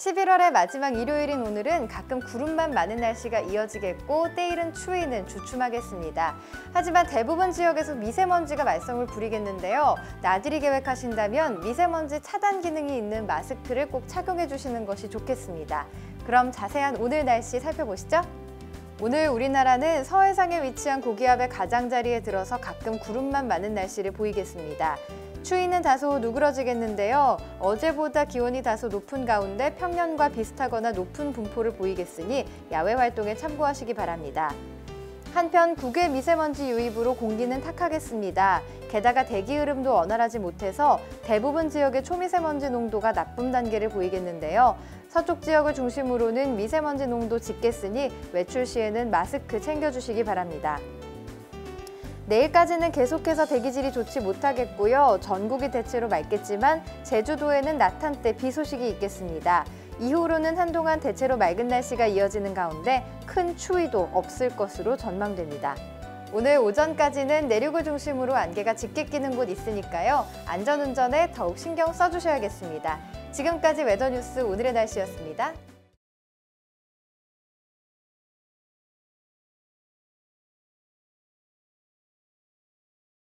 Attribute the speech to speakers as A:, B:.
A: 11월의 마지막 일요일인 오늘은 가끔 구름만 많은 날씨가 이어지겠고 때이른 추위는 주춤하겠습니다. 하지만 대부분 지역에서 미세먼지가 말썽을 부리겠는데요. 나들이 계획하신다면 미세먼지 차단 기능이 있는 마스크를 꼭 착용해 주시는 것이 좋겠습니다. 그럼 자세한 오늘 날씨 살펴보시죠. 오늘 우리나라는 서해상에 위치한 고기압의 가장자리에 들어서 가끔 구름만 많은 날씨를 보이겠습니다. 추위는 다소 누그러지겠는데요. 어제보다 기온이 다소 높은 가운데 평년과 비슷하거나 높은 분포를 보이겠으니 야외 활동에 참고하시기 바랍니다. 한편 국외 미세먼지 유입으로 공기는 탁하겠습니다. 게다가 대기 흐름도 원활하지 못해서 대부분 지역의 초미세먼지 농도가 나쁨 단계를 보이겠는데요. 서쪽 지역을 중심으로는 미세먼지 농도 짙겠으니 외출 시에는 마스크 챙겨주시기 바랍니다. 내일까지는 계속해서 대기질이 좋지 못하겠고요. 전국이 대체로 맑겠지만 제주도에는 낮 한때 비 소식이 있겠습니다. 이후로는 한동안 대체로 맑은 날씨가 이어지는 가운데 큰 추위도 없을 것으로 전망됩니다. 오늘 오전까지는 내륙을 중심으로 안개가 짙게 끼는 곳 있으니까요. 안전운전에 더욱 신경 써주셔야겠습니다. 지금까지 웨더뉴스 오늘의 날씨였습니다.